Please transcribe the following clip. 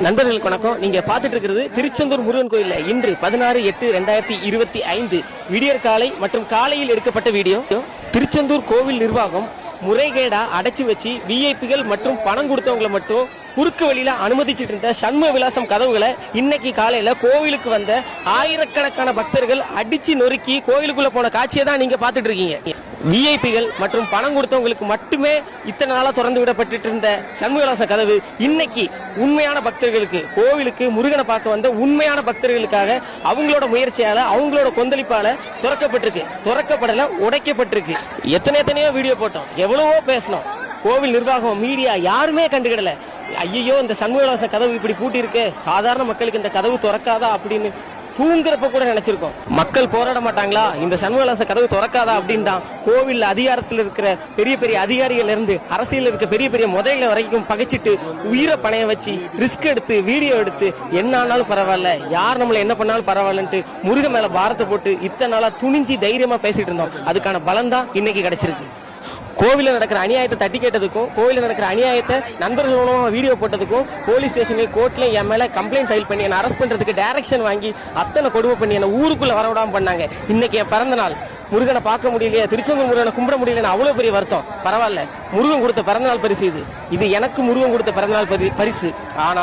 நண்பர்களுக்கு வணக்கம். நீங்க பார்த்துட்டு இருக்கிறது திருச்செந்தூர் முருகன் கோயில்ல. இன்று பதினாறு எட்டு ரெண்டாயிரத்தி இருபத்தி ஐந்து விடியற் காலை மற்றும் காலையில் எடுக்கப்பட்ட வீடியோ. திருச்செந்தூர் கோவில் நிர்வாகம் முறைகேடா அடைச்சு வச்சு விஐபிகள் மற்றும் பணம் கொடுத்தவங்களை மட்டும் குறுக்கு வழியில அனுமதிச்சிட்டு இருந்த சண்முக விலாசம் கதவுகளை இன்னைக்கு காலையில கோவிலுக்கு வந்த ஆயிரக்கணக்கான பக்தர்கள் அடிச்சு நொறுக்கி கோவிலுக்குள்ள போன காட்சியை தான் நீங்க பார்த்துட்டு இருக்கீங்க. விஐபிகள் மற்றும் பணம் கொடுத்தவங்களுக்கு மட்டுமே இத்தனை நாளாக திறந்து விடப்பட்டு இருந்த சண்முகலாச கதவு இன்னைக்கு உண்மையான பக்தர்களுக்கு கோவிலுக்கு முருகனை பார்க்க வந்த உண்மையான பக்தர்களுக்காக அவங்களோட முயற்சியால அவங்களோட கொந்தளிப்பால திறக்கப்பட்டிருக்கு. திறக்கப்படல உடைக்கப்பட்டிருக்கு. எத்தனை எத்தனையோ வீடியோ போட்டோம். எவ்வளவோ பேசணும் கோவில் நிர்வாகம் மீடியா யாருமே கண்டுகிடல. ஐயோ இந்த சண்முகலாச கதவு இப்படி பூட்டி சாதாரண மக்களுக்கு இந்த கதவு திறக்காதா அப்படின்னு தூங்குறப்ப கூட நினைச்சிருக்கோம். மக்கள் போராட மாட்டாங்களா? இந்த சண்முகலாச கதவு திறக்காதா அப்படின்னு தான் கோவில் அதிகாரத்தில் இருக்கிற பெரிய பெரிய அதிகாரிகள் இருந்து அரசியல் இருக்க பெரிய பெரிய முதல்ல வரைக்கும் பகைச்சிட்டு உயிரை பணைய வச்சு ரிஸ்க் எடுத்து வீடியோ எடுத்து என்ன ஆனாலும் பரவாயில்ல. யார் நம்மள என்ன பண்ணாலும் பரவாயில்லன்ட்டு முருக மேல பாரத்தை போட்டு இத்தனை நாளா துணிஞ்சு தைரியமா பேசிட்டு இருந்தோம். அதுக்கான பலம் தான் இன்னைக்கு கிடைச்சிருக்கு. கோவிலில் நடக்கிற அநியாயத்தை தட்டி கேட்டதுக்கும் கோவிலில் நடக்கிற அநியாயத்தை நண்பர்கள் வீடியோ போட்டதுக்கும் போலீஸ் ஸ்டேஷன்லயும் கோர்ட்லையும் என் மேல கம்ப்ளைண்ட் ஃபைல் பண்ணி என்ன அரெஸ்ட் பண்றதுக்கு டைரக்ஷன் வாங்கி அத்தனை கொடுமை பண்ணி என்ன ஊருக்குள்ள வரவிடாம பண்ணாங்க. இன்னைக்கு என் பிறந்த நாள் முருகனை பார்க்க முடியலையே திருச்செந்தூர் முருகனை கும்பிட முடியலன்னு அவ்வளவு பெரிய வருத்தம். பரவாயில்ல முருகன் கொடுத்த பிறந்தநாள் பரிசு இது. இது எனக்கு முருகன் கொடுத்த பிறந்தநாள் பரி- பரிசு. ஆனா